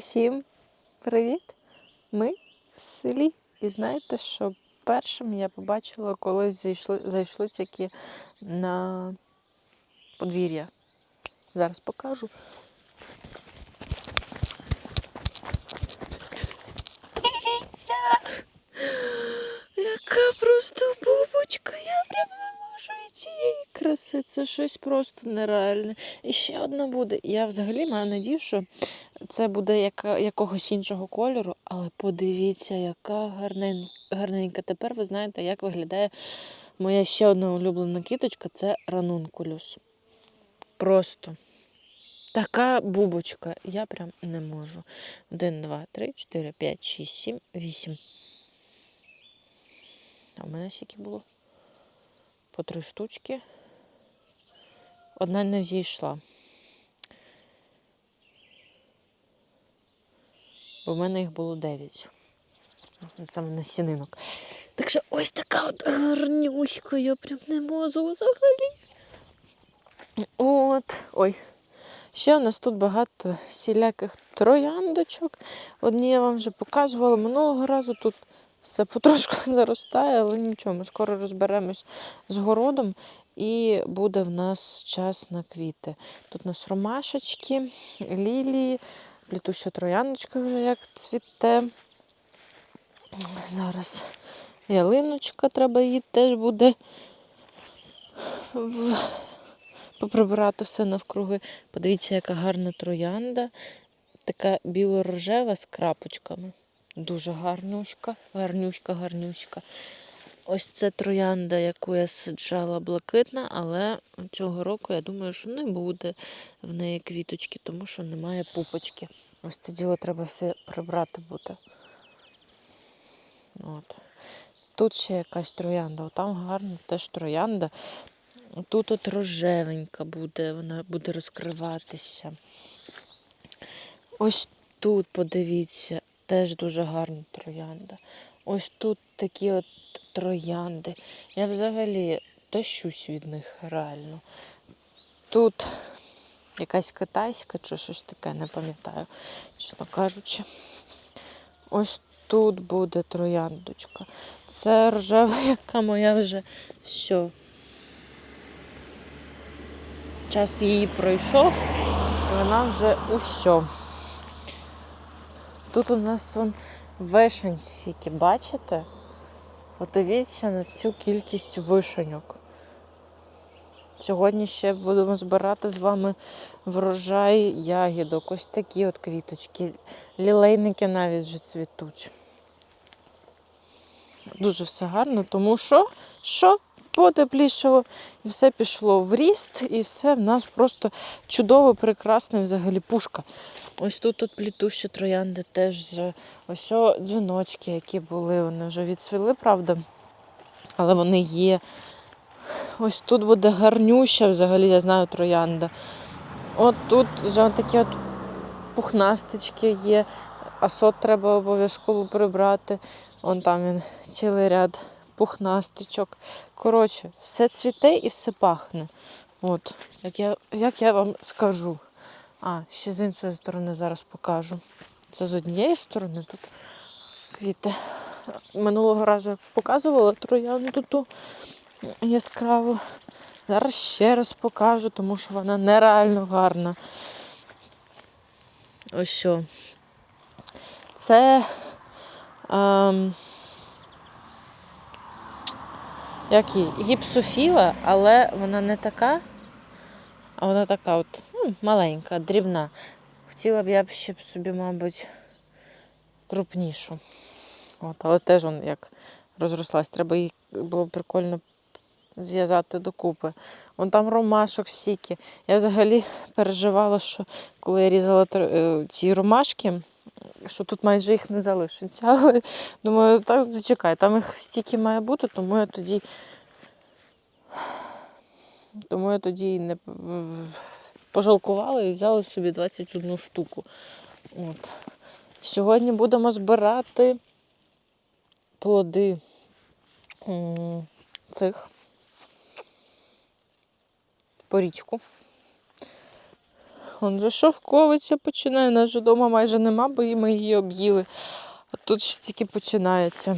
Усім привіт! Ми в селі. І знаєте, що першим я побачила, коли зайшли, зайшли тільки на подвір'я. Зараз покажу. Дивіться! Яка просто бубочка! Я прям не можу від цієї краси. Це щось просто нереальне. І ще одна буде. Я взагалі маю надію, що це буде яка, якогось іншого кольору, але подивіться, яка гарнен, гарненька. Тепер ви знаєте, як виглядає моя ще одна улюблена кіточка це ранункулюс. Просто така бубочка. Я прям не можу. Один, два, три, чотири, п'ять, шість, сім, вісім. А в мене скільки було? По три штучки. Одна не взійшла. Бо в мене їх було 9. Це на сінинок. Так що ось така от гарнюська, я прям не можу взагалі. От. Ой. Ще у нас тут багато всіляких трояндочок. Одні я вам вже показувала. Минулого разу тут все потрошку заростає, але нічого, ми скоро розберемось з городом і буде в нас час на квіти. Тут у нас ромашечки, лілії, плітуща трояндочка вже як цвіте. Зараз ялиночка, треба її теж буде в... поприбирати все навкруги. Подивіться, яка гарна троянда. Така біло-рожева з крапочками. Дуже гарнюшка, гарнюшка, гарнюшка. Ось це троянда, яку я саджала блакитна, але цього року я думаю, що не буде в неї квіточки, тому що немає пупочки. Ось це діло треба все прибрати буде. От. Тут ще якась троянда, там гарна теж троянда. Тут от рожевенька буде, вона буде розкриватися. Ось тут, подивіться, теж дуже гарна троянда. Ось тут такі от троянди. Я взагалі тащусь від них реально. Тут якась китайська чи щось таке, не пам'ятаю, чесно кажучи. Ось тут буде трояндочка. Це рожева, яка моя вже все. Час її пройшов, вона вже усьо. Тут у нас вон вишень стільки, бачите? Подивіться на цю кількість вишеньок. Сьогодні ще будемо збирати з вами врожай ягідок. Ось такі от квіточки. Лілейники навіть вже цвітуть. Дуже все гарно, тому що що потеплішало, і все пішло в ріст, і все в нас просто чудово, прекрасне взагалі пушка. Ось тут от плітущі троянди теж ось дзвіночки, які були, вони вже відцвіли, правда, але вони є. Ось тут буде гарнюща взагалі, я знаю, троянда. От тут вже такі от пухнастички є, а сот треба обов'язково прибрати. Вон там він цілий ряд пухнастичок. Коротше, все цвіте і все пахне. От, як я, як я вам скажу. А, ще з іншої сторони зараз покажу. Це з однієї сторони тут квіти. Минулого разу показувала троянду ту яскраву. Зараз ще раз покажу, тому що вона нереально гарна. Ось що. Це. Ем, як її? Гіпсофіла, але вона не така, а вона така от ну, маленька, дрібна. Хотіла б я б ще собі, мабуть, крупнішу. От, але теж он як розрослась. Треба її було прикольно зв'язати докупи. Вон там ромашок сіки. Я взагалі переживала, що коли я різала е, ці ромашки, що тут майже їх не залишиться. Але думаю, так зачекай, там їх стільки має бути, тому я тоді. Тому я тоді не пожалкувала і взяла собі 21 штуку. От. Сьогодні будемо збирати плоди цих порічку. Он же шовковиця починає. Нас же вдома майже нема, бо ми її об'їли. А тут ще тільки починається.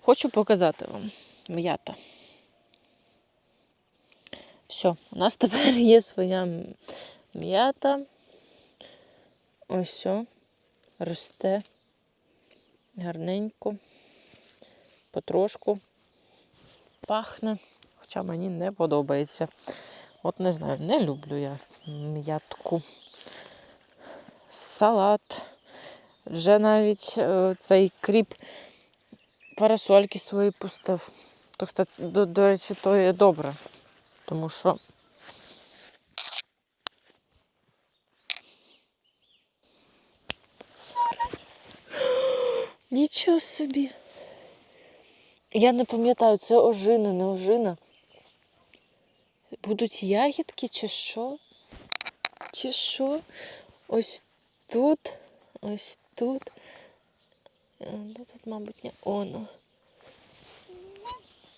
Хочу показати вам м'ята. Все, у нас тепер є своя м'ята. Ось все. Росте гарненько, потрошку пахне, хоча мені не подобається. От не знаю, не люблю я м'ятку. Салат. Вже навіть е, цей кріп парасольки свої пустив. То, до, до речі, то є добре. Тому що зараз. Нічого собі. Я не пам'ятаю, це ожина, не ожина. Будуть ягідки чи що? Чи що? Ось тут, ось тут. Е, Ну тут, мабуть, не оно.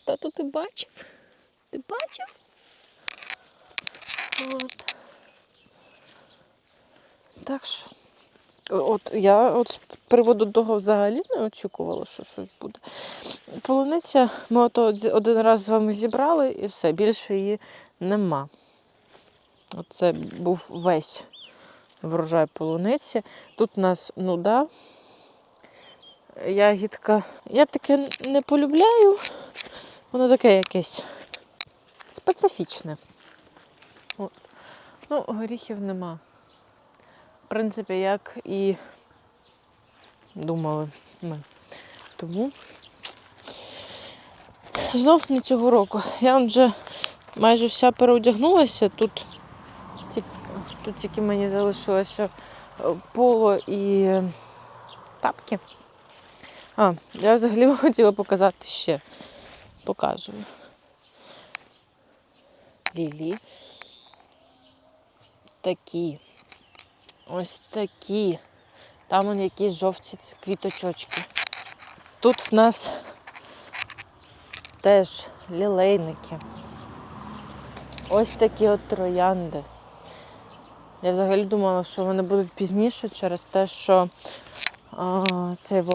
Тато, ти бачив? Ти бачив? От. Так що. От я от з приводу того взагалі не очікувала, що щось буде. Полуниця, ми ото один раз з вами зібрали і все, більше її нема. Оце був весь врожай полуниці. Тут у нас нуда, ягідка. Я таке не полюбляю, воно таке якесь специфічне. От. Ну, горіхів нема. В принципі, як і думали ми. Тому знов не цього року. Я вам вже майже вся переодягнулася. Тут, тут тільки мені залишилося е, поло і тапки. А, я взагалі хотіла показати ще. Показую. Лілі. Такі. Ось такі. Там он якісь жовті квіточочки. Тут в нас теж лілейники. Ось такі от троянди. Я взагалі думала, що вони будуть пізніше через те, що а, це во.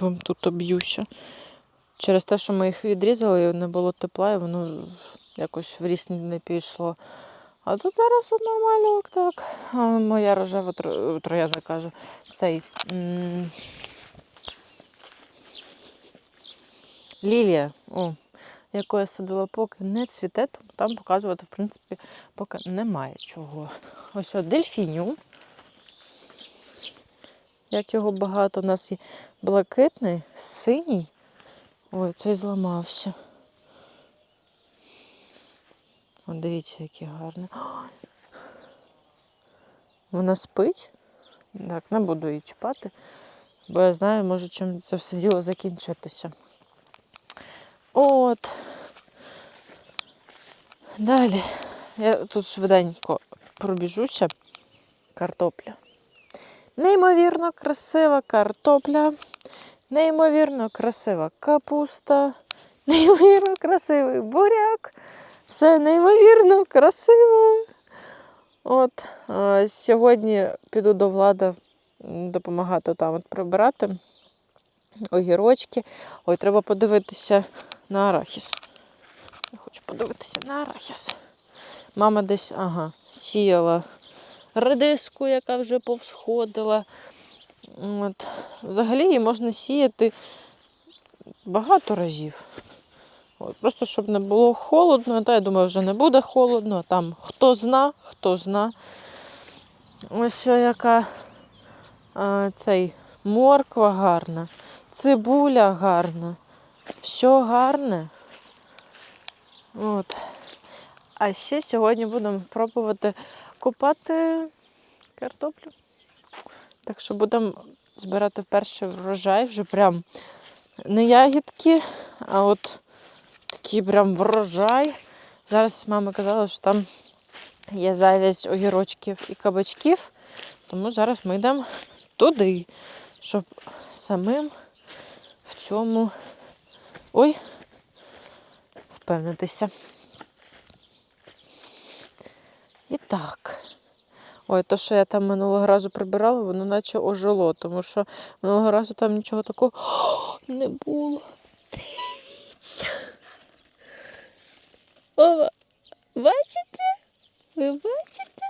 Вам тут об'юся. Через те, що ми їх відрізали, не було тепла, і воно якось в ріст не пішло. А тут зараз от нормально так. А, моя рожева тро- троянда кажу. Цей. м, Лілія, о, яку я садила, поки не цвіте, тому там показувати, в принципі, поки немає чого. Ось от дельфіню. Як його багато. У нас є блакитний, синій. Ой, цей зламався. О, дивіться, який гарний. Вона спить. Так, не буду її чіпати, бо я знаю, може, чим це все діло закінчитися. От. Далі. Я тут швиденько пробіжуся. Картопля. Неймовірно красива картопля. Неймовірно красива капуста. Неймовірно красивий буряк. Все неймовірно красиве. От е, сьогодні піду до влади допомагати там от прибирати огірочки. Ой, треба подивитися на арахіс. Я хочу подивитися на арахіс. Мама десь, ага, сіяла редиску, яка вже повсходила. От. Взагалі її можна сіяти багато разів. От, просто щоб не було холодно, та я думаю, вже не буде холодно. Там хто зна, хто зна. Ось яка а, цей морква гарна, цибуля гарна, все гарне. От. А ще сьогодні будемо пробувати купати картоплю. Так що будемо збирати перший врожай, вже прям не ягідки, а от такий прям врожай. Зараз мама казала, що там є завість огірочків і кабачків, тому зараз ми йдемо туди, щоб самим в цьому ой, впевнитися. І Так. Ой, то, що я там минулого разу прибирала, воно наче ожило, тому що минулого разу там нічого такого О, не було. Дивіться. О, бачите? Ви бачите?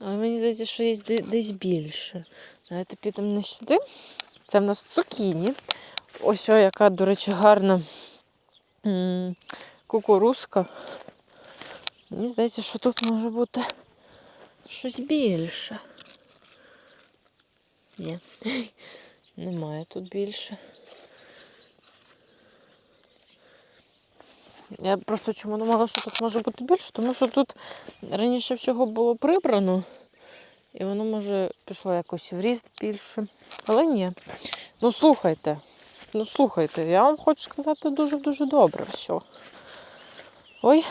Але мені здається, що є десь більше. Давайте підемо не сюди. Це в нас цукіні. Ось яка, до речі, гарна кукурузка. Мені здається, що тут може бути щось більше. Ні, немає тут більше. Я просто чому думала, що тут може бути більше, тому що тут раніше всього було прибрано, і воно може пішло якось в ріст більше. Але ні. Ну слухайте, ну слухайте, я вам хочу сказати дуже-дуже добре все. Ой.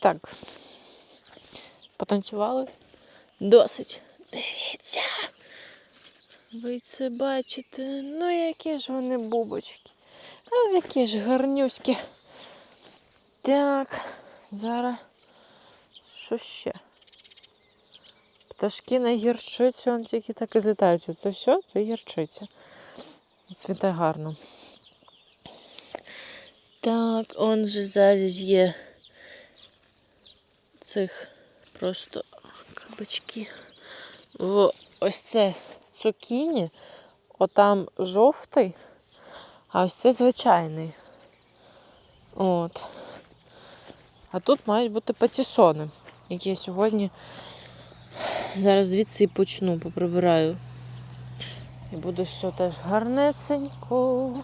Так. Потанцювали? Досить. Дивіться. Ви це бачите? Ну, які ж вони бубочки. Ну, які ж гарнюські. Так, зараз. Що ще? Пташки на гірчицю, он тільки так і злітаються. Це все? Це гірчиця. Цвіте гарно. Так, он же завізь є цих просто кабачки. О, ось це цукіні, отам жовтий, а ось це звичайний. От. А тут мають бути патісони, які я сьогодні зараз звідси почну, поприбираю. І буде все теж гарнесенько,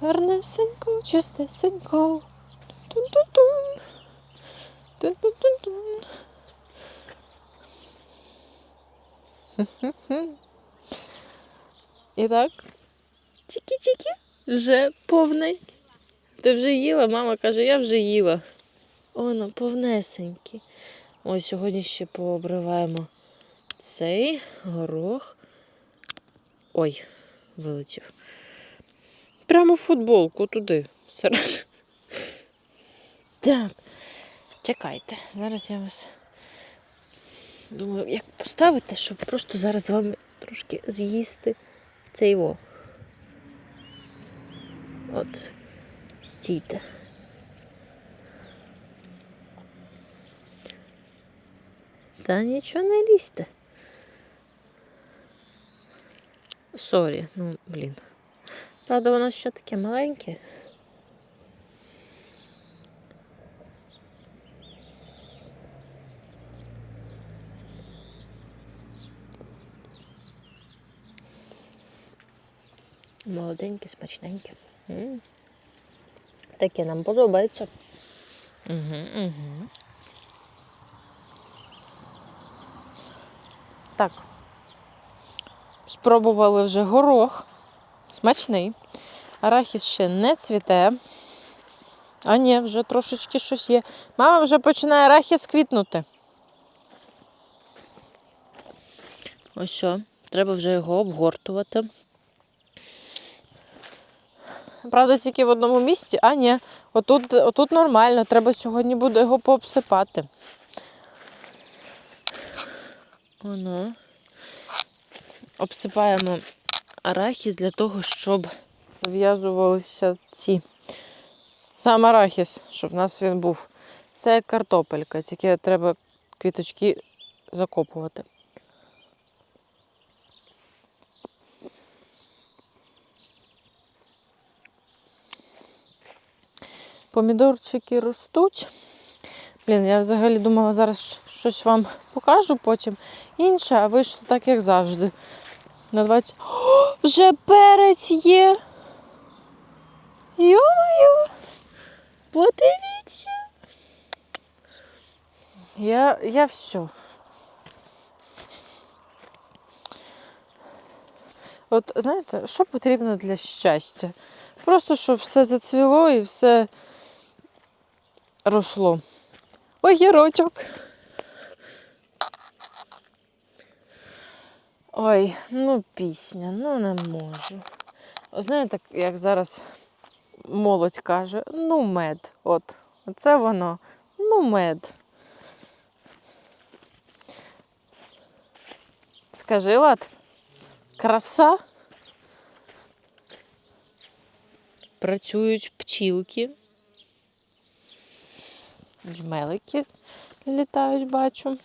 гарнесенько, чистесенько. Тун-тун-тун. Тун-тун-тун-тун. І так. Чікі-чікі. Вже повненькі. Ти вже їла? Мама каже, я вже їла. Оно, повнесенькі. Ось сьогодні ще пообриваємо цей горох. Ой, вилетів. Прямо в футболку туди. Всередину. Так. Чекайте, зараз я вас думаю, як поставити, щоб просто зараз з вами трошки з'їсти цей во. От, стійте. Та нічого не лізьте. Сорі, ну блін. Правда, воно ще таке маленьке. Молоденьке, смачненьке. Таке нам подобається. Угу, угу. Так. Спробували вже горох. Смачний. Арахіс ще не цвіте. А ні, вже трошечки щось є. Мама вже починає арахіс квітнути. Ось що. Треба вже його обгортувати. Правда, тільки в одному місці, а ні, отут, отут нормально, треба сьогодні буде його пообсипати. Воно. Обсипаємо арахіс для того, щоб зав'язувалися ці. Сам арахіс, щоб в нас він був. Це картопелька, тільки треба квіточки закопувати. Помідорчики ростуть. Блін, я взагалі думала, зараз щось вам покажу потім інше, а вийшло так, як завжди. На 20. О, вже перець є. Йо-моє! Подивіться. Я, я все. От знаєте, що потрібно для щастя? Просто щоб все зацвіло і все росло. Огірочок. Ой, ну пісня, ну не можу. Знаєте, як зараз молодь каже, ну мед. От, це воно. Ну мед. Скажи, Лад, краса. Працюють пчілки. Джмелики літають, бачу.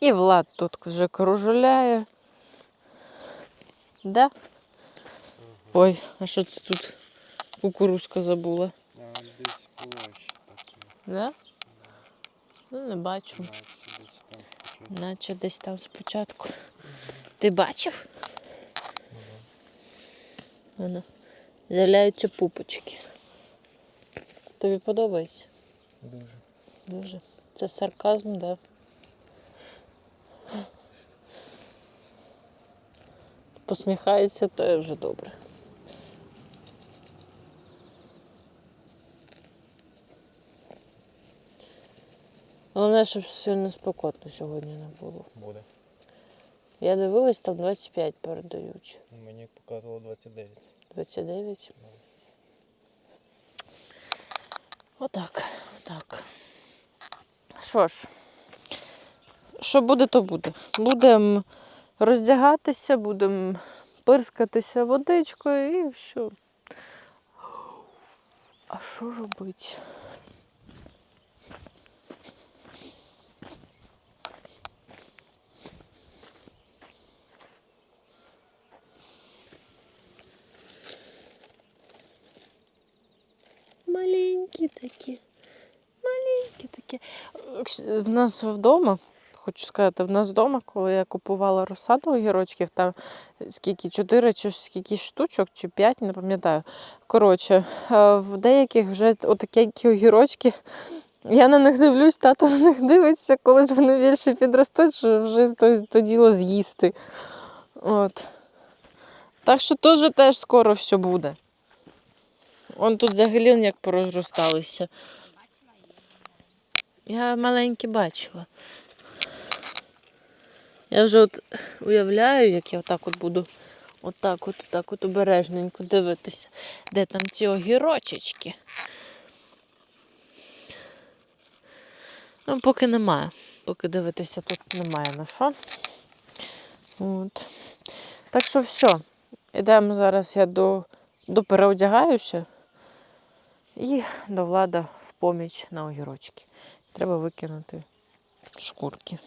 І Влад тут вже кружуляє. Да? Ой, а що це тут кукурузка забула? Десь площі такі. Да? Ну, не бачу. Наче десь там спочатку. Наче десь там спочатку. Ти бачив? Воно. З'являються пупочки. Тобі подобається? Дуже. Дуже. Це сарказм, да. Посміхається, то є вже добре. Головне, щоб сильно спекотно сьогодні не було. Буде. Я дивилась, там 25 передають. Мені показувало 29. 29. Отак, отак. Що ж, що буде, то буде. Будемо роздягатися, будемо пирскатися водичкою і все. А що робити? Маленькі такі. Маленькі такі. В нас вдома, хочу сказати, в нас вдома, коли я купувала розсаду огірочків, там скільки, чотири чи ж скільки штучок, чи п'ять, не пам'ятаю. Коротше, е, в деяких вже отакі огірочки. Я на них дивлюсь, тато на них дивиться, коли ж вони більше підростуть, що вже то, то діло з'їсти. От. Так що теж теж скоро все буде. Он тут взагалі як порозросталися. Я маленькі бачила. Я вже от уявляю, як я отак от буду отак от, отак от обережненько дивитися, де там ці огірочечки. Ну, поки немає. Поки дивитися тут немає на що. От. Так що все. Ідемо зараз я до, до переодягаюся і до влада в поміч на огірочки. Треба викинути шкурки.